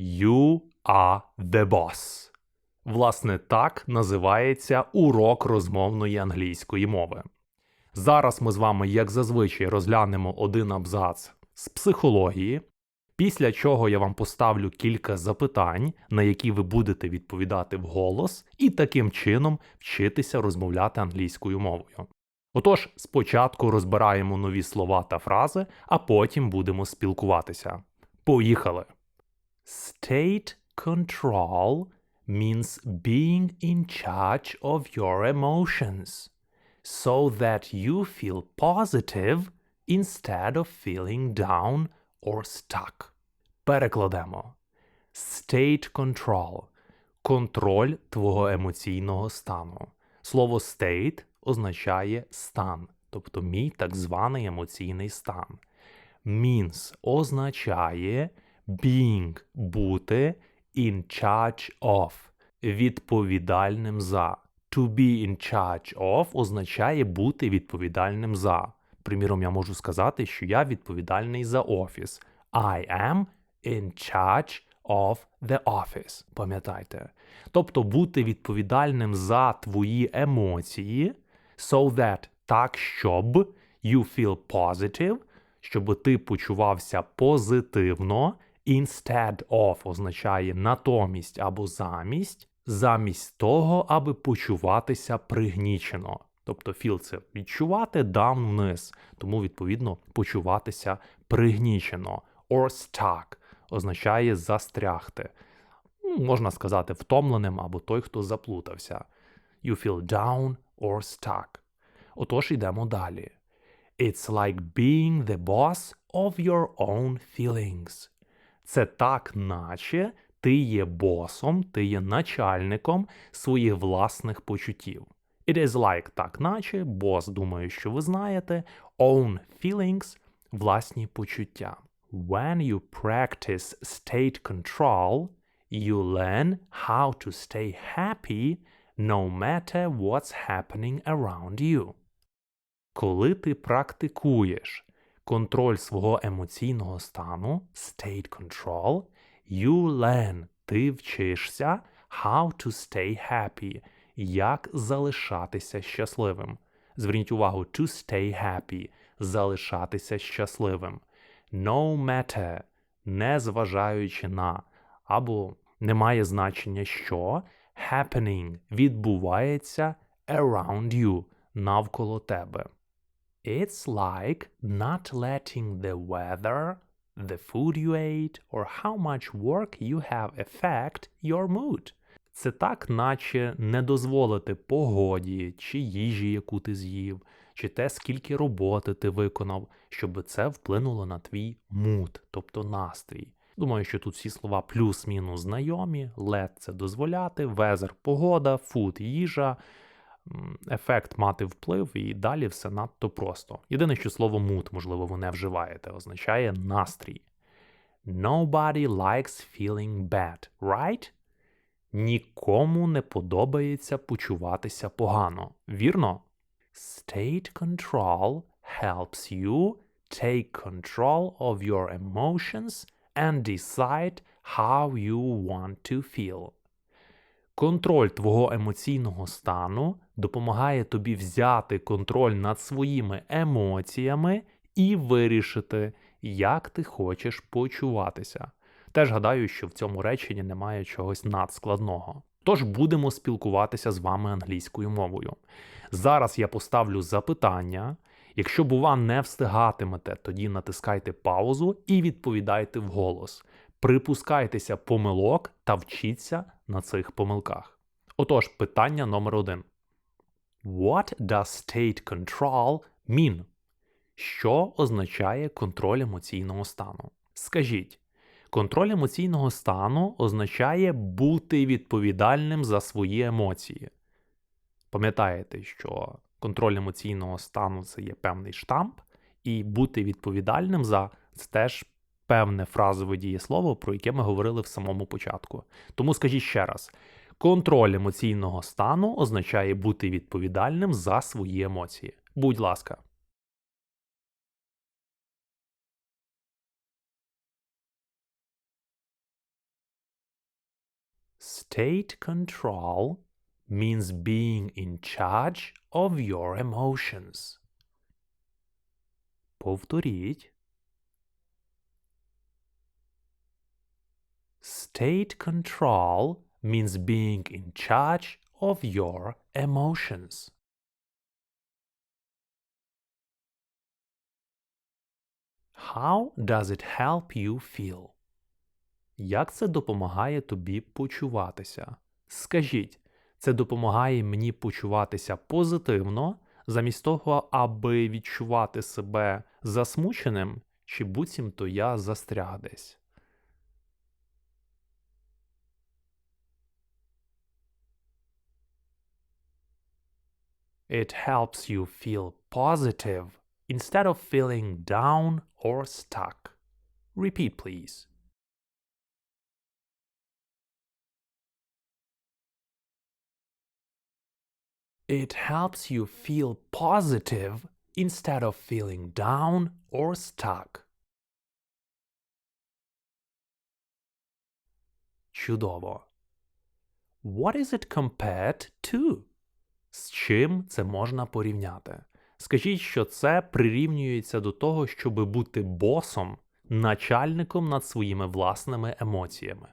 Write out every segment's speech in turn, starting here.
You are the boss. Власне, так називається урок розмовної англійської мови. Зараз ми з вами, як зазвичай, розглянемо один абзац з психології, після чого я вам поставлю кілька запитань, на які ви будете відповідати вголос, і таким чином вчитися розмовляти англійською мовою. Отож, спочатку розбираємо нові слова та фрази, а потім будемо спілкуватися. Поїхали! State control means being in charge of your emotions so that you feel positive instead of feeling down or stuck. Перекладемо. State control контроль твого емоційного стану. Слово state означає стан, тобто мій так званий емоційний стан. Means означає being бути in charge of відповідальним за. To be in charge of означає бути відповідальним за. Приміром, я можу сказати, що я відповідальний за офіс. I am in charge of the office. Пам'ятайте. Тобто бути відповідальним за твої емоції, so that так, щоб you feel positive, щоб ти почувався позитивно. Instead of означає натомість або замість, замість того, аби почуватися пригнічено. Тобто feel це відчувати down вниз, тому відповідно почуватися пригнічено. Or stuck означає застрягти. Ну, Можна сказати, втомленим або той, хто заплутався. You feel down or stuck. Отож йдемо далі. It's like being the boss of your own feelings. Це так, наче ти є босом, ти є начальником своїх власних почуттів. It is like так, наче, бос, думаю, що ви знаєте, own feelings – власні почуття. When you practice state control, you learn how to stay happy no matter what's happening around you. Коли ти практикуєш контроль свого емоційного стану, state control, you learn, ти вчишся how to stay happy, як залишатися щасливим. Зверніть увагу, to stay happy, залишатися щасливим. No matter, не зважаючи на, або не має значення, що happening відбувається around you, навколо тебе. It's like not letting the weather, the food you ate, or how much work you have affect your mood. Це так, наче не дозволити погоді чи їжі, яку ти з'їв, чи те, скільки роботи ти виконав, щоб це вплинуло на твій муд, тобто настрій. Думаю, що тут всі слова плюс-мінус знайомі, let – це дозволяти, weather – погода, food – їжа, ефект мати вплив, і далі все надто просто. Єдине, що слово mood, можливо, ви не вживаєте, означає настрій. Nobody likes feeling bad, right? Нікому не подобається почуватися погано. Вірно? State control helps you take control of your emotions and decide how you want to feel. Контроль твого емоційного стану допомагає тобі взяти контроль над своїми емоціями і вирішити, як ти хочеш почуватися. Теж гадаю, що в цьому реченні немає чогось надскладного. Тож будемо спілкуватися з вами англійською мовою. Зараз я поставлю запитання. Якщо, бува, не встигатимете, тоді натискайте паузу і відповідайте вголос. Припускайтеся помилок та вчіться на цих помилках. Отож, питання номер один. What does state control mean? Що означає контроль емоційного стану? Скажіть, контроль емоційного стану означає бути відповідальним за свої емоції. Пам'ятаєте, що контроль емоційного стану це є певний штамп, і бути відповідальним за це теж певне фразове дієслово, про яке ми говорили в самому початку. Тому скажіть ще раз: контроль емоційного стану означає бути відповідальним за свої емоції. Будь ласка. State control means being in charge of your emotions. Повторіть. State control means being in charge of your emotions. How does it help you feel? Як це допомагає тобі почуватися? Скажіть, це допомагає мені почуватися позитивно, замість того, аби відчувати себе засмученим, чи буцімто я застряг десь. It helps you feel positive instead of feeling down or stuck. Repeat, please. It helps you feel positive instead of feeling down or stuck. Чудово. What is it compared to? З чим це можна порівняти? Скажіть, що це прирівнюється до того, щоб бути босом, начальником над своїми власними емоціями.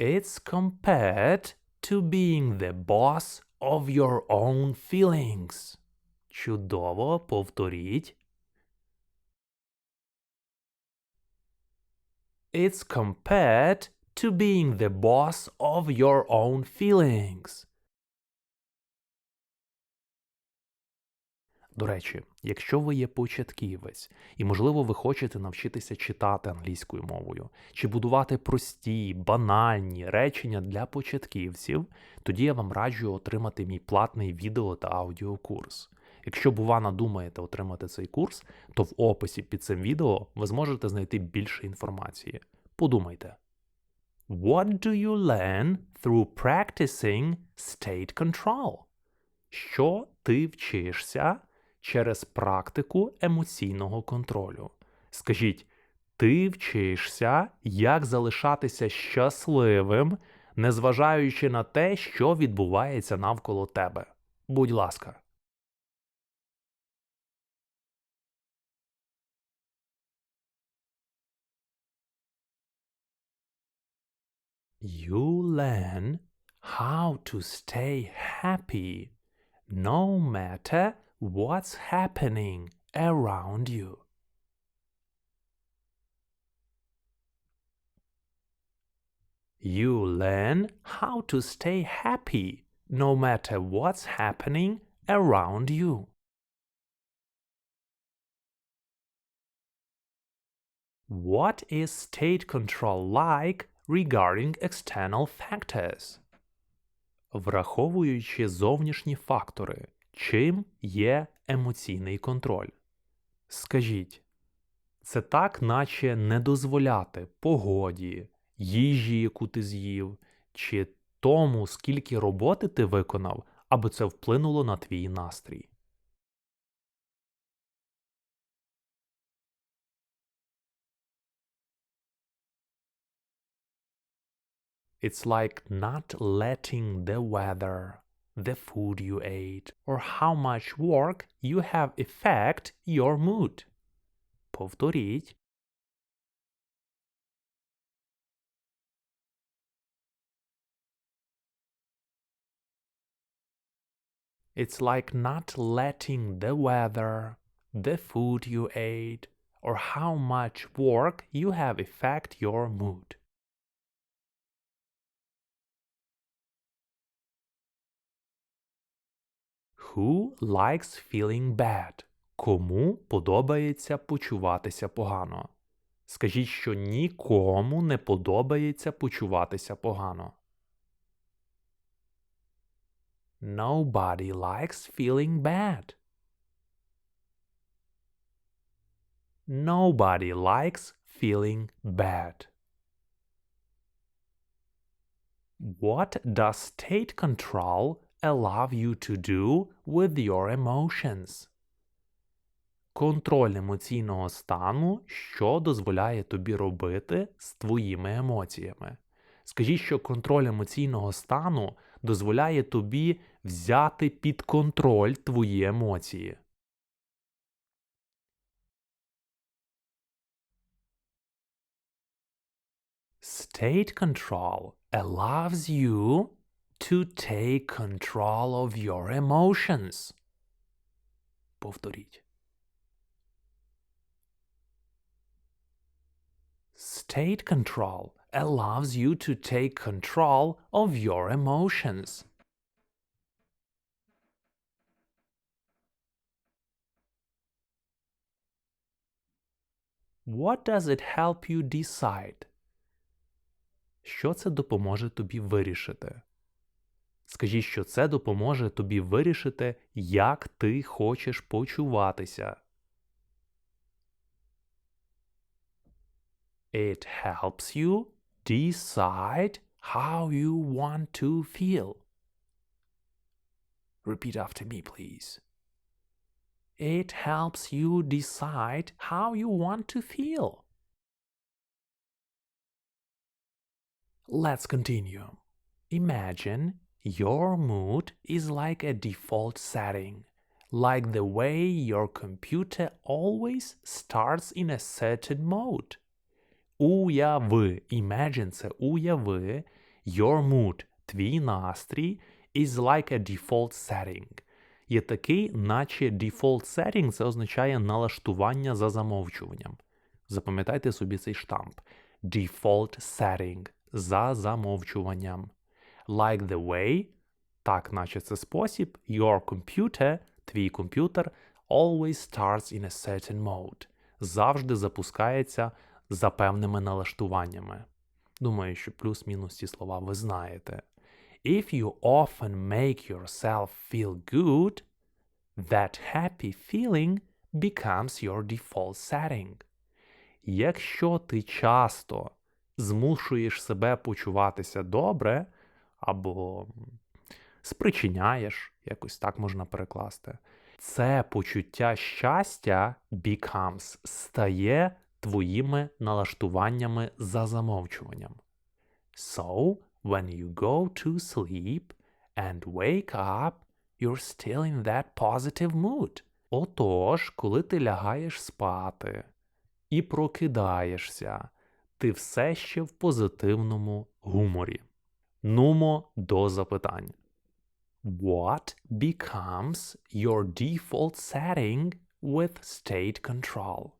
It's compared to being the boss of your own feelings. Чудово, повторіть. It's compared to being the boss of your own feelings. До речі, якщо ви є початківець і, можливо, ви хочете навчитися читати англійською мовою чи будувати прості, банальні речення для початківців, тоді я вам раджу отримати мій платний відео та аудіокурс. Якщо, бува, надумаєте отримати цей курс, то в описі під цим відео ви зможете знайти більше інформації. Подумайте. What do you learn through practicing state control? Що ти вчишся через практику емоційного контролю? Скажіть, ти вчишся, як залишатися щасливим, незважаючи на те, що відбувається навколо тебе. Будь ласка. You learn how to stay happy no matter what's happening around you. You learn how to stay happy no matter what's happening around you. What is state control like regarding external factors? Враховуючи зовнішні фактори, чим є емоційний контроль? Скажіть, це так, наче не дозволяти погоді, їжі, яку ти з'їв, чи тому, скільки роботи ти виконав, аби це вплинуло на твій настрій. It's like not letting the weather, the food you ate, or how much work you have affect your mood. Повторіть. It's like not letting the weather, the food you ate, or how much work you have affect your mood. Who likes feeling bad? Кому подобається почуватися погано? Скажіть, що нікому не подобається почуватися погано. Nobody likes feeling bad. Nobody likes feeling bad. What does state control allow you to do with your emotions? контроль емоційного стану, що дозволяє тобі робити з твоїми емоціями. Скажіть, що контроль емоційного стану дозволяє тобі взяти під контроль твої емоції. State control allows you to take control of your emotions. Повторіть. State control allows you to take control of your emotions. What does it help you decide? Що це допоможе тобі вирішити? Скажіть, що це допоможе тобі вирішити, як ти хочеш почуватися. It helps you decide how you want to feel. Repeat after me, please. It helps you decide how you want to feel. Let's continue. Imagine your mood is like a default setting, like the way your computer always starts in a certain mode. Уяви, imagine це уяви, your mood, твій настрій, is like a default setting. Є такий, наче default setting це означає налаштування за замовчуванням. Запам'ятайте собі цей штамп. Default setting за замовчуванням. Like the way, так наче це спосіб, your computer, твій комп'ютер, always starts in a certain mode. Завжди запускається за певними налаштуваннями. Думаю, що плюс-мінус ці слова ви знаєте. If you often make yourself feel good, that happy feeling becomes your default setting. Якщо ти часто змушуєш себе почуватися добре, або спричиняєш, якось так можна перекласти, це почуття щастя becomes стає твоїми налаштуваннями за замовчуванням. So, when you go to sleep and wake up, you're still in that positive mood. Отож, коли ти лягаєш спати і прокидаєшся, ти все ще в позитивному гуморі. Нумо до запитань. What becomes your default setting with state control?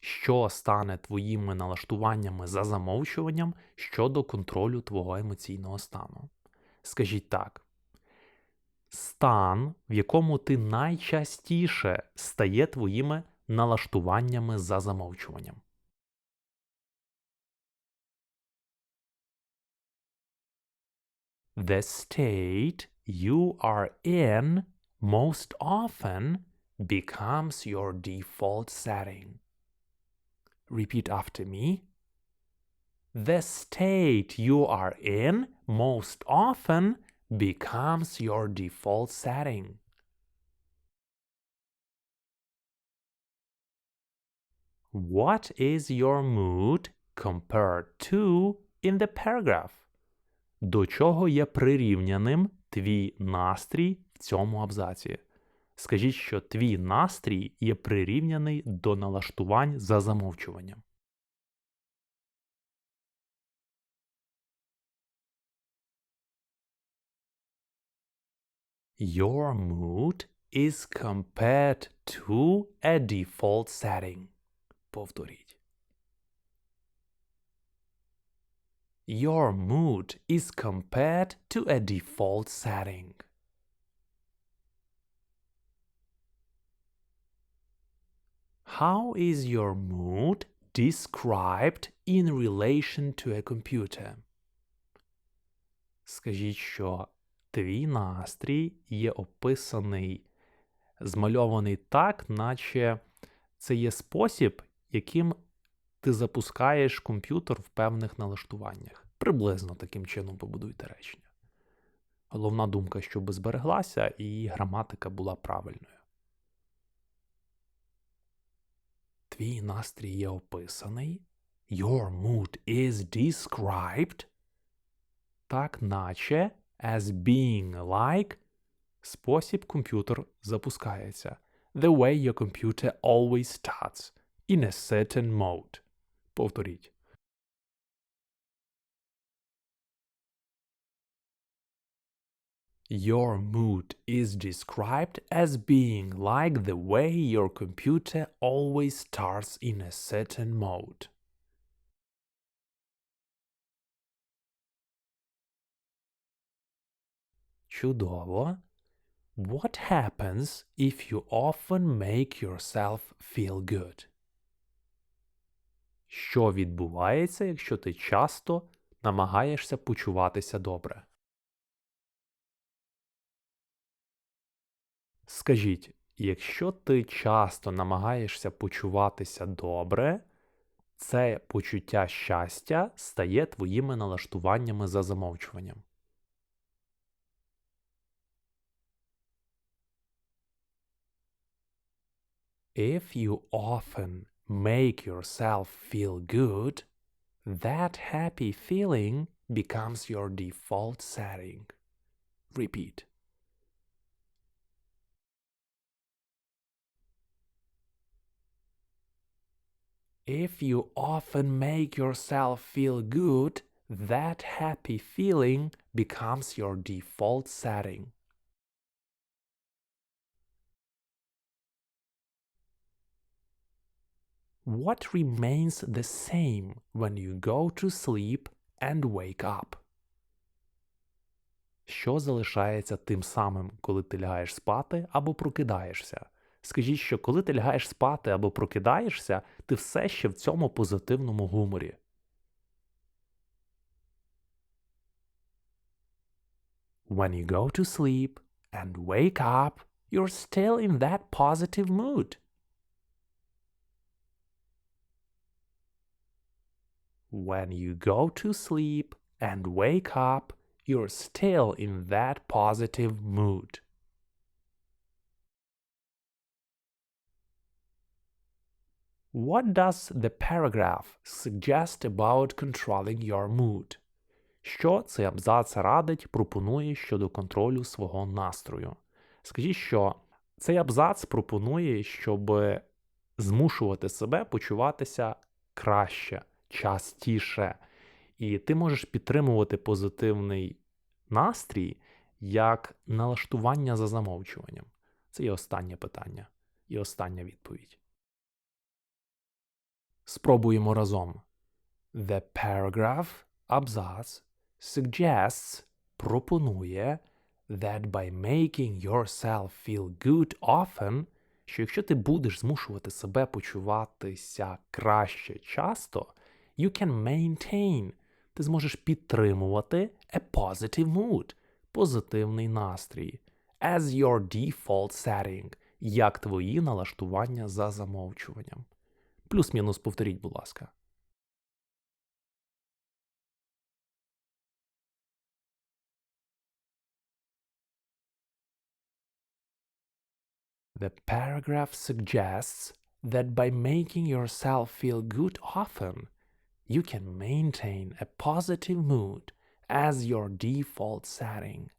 Що стане твоїми налаштуваннями за замовчуванням щодо контролю твого емоційного стану? Скажіть так. Стан, в якому ти найчастіше стає твоїми налаштуваннями за замовчуванням. The state you are in most often becomes your default setting. Repeat after me. The state you are in most often becomes your default setting. What is your mood compared to in the paragraph? До чого є прирівняним твій настрій в цьому абзаці? Скажіть, що твій настрій є прирівняний до налаштувань за замовчуванням. Your mood is compared to a default setting. Повторіть. Your mood is compared to a default setting. How is your mood described in relation to a computer? Скажіть, що твій настрій є описаний, змальований так, наче це є спосіб, яким ти запускаєш комп'ютер в певних налаштуваннях. Приблизно таким чином побудуйте речення. Головна думка, щоб збереглася, і граматика була правильною. твій настрій є описаний. Your mood is described. Так, наче as being like спосіб комп'ютер запускається. The way your computer always starts in a certain mode. Повторіть. Your mood is described as being like the way your computer always starts in a certain mode. Чудово. What happens if you often make yourself feel good? Що відбувається, якщо ти часто намагаєшся почуватися добре? Скажіть, якщо ти часто намагаєшся почуватися добре, це почуття щастя стає твоїми налаштуваннями за замовчуванням. If you often make yourself feel good, that happy feeling becomes your default setting. Repeat. If you often make yourself feel good, that happy feeling becomes your default setting. What remains the same when you go to sleep and wake up? Що залишається тим самим, коли ти лягаєш спати або прокидаєшся? Скажіть, що коли ти лягаєш спати або прокидаєшся, ти все ще в цьому позитивному гуморі. When you go to sleep and wake up, you're still in that positive mood. When you go to sleep and wake up, you're still in that positive mood. What does the paragraph suggest about controlling your mood? Що цей абзац радить, пропонує щодо контролю свого настрою? Скажіть, що цей абзац пропонує, щоб змушувати себе почуватися краще, частіше. І ти можеш підтримувати позитивний настрій як налаштування за замовчуванням. Це є останнє питання і остання відповідь. Спробуємо разом. The paragraph абзац suggests пропонує that by making yourself feel good often, що якщо ти будеш змушувати себе почуватися краще часто, you can maintain, ти зможеш підтримувати a positive mood, позитивний настрій, as your default setting, як твої налаштування за замовчуванням. Плюс-мінус повторіть, будь ласка. The paragraph suggests that by making yourself feel good often, you can maintain a positive mood as your default setting.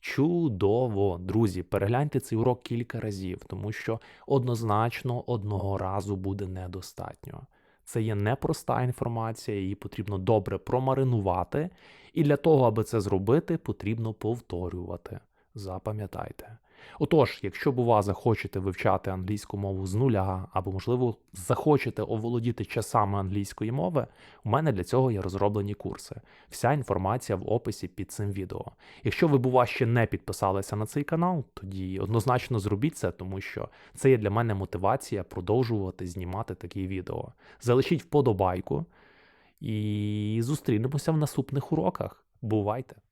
Чудово, друзі, перегляньте цей урок кілька разів, тому що однозначно одного разу буде недостатньо. Це є непроста інформація, її потрібно добре промаринувати, і для того, аби це зробити, потрібно повторювати. Запам'ятайте. Отож, якщо б у вас захочете вивчати англійську мову з нуля, або, можливо, захочете оволодіти часами англійської мови, у мене для цього є розроблені курси. Вся інформація в описі під цим відео. Якщо ви, бува, ще не підписалися на цей канал, тоді однозначно зробіть це, тому що це є для мене мотивація продовжувати знімати такі відео. Залишіть вподобайку і зустрінемося в наступних уроках. Бувайте!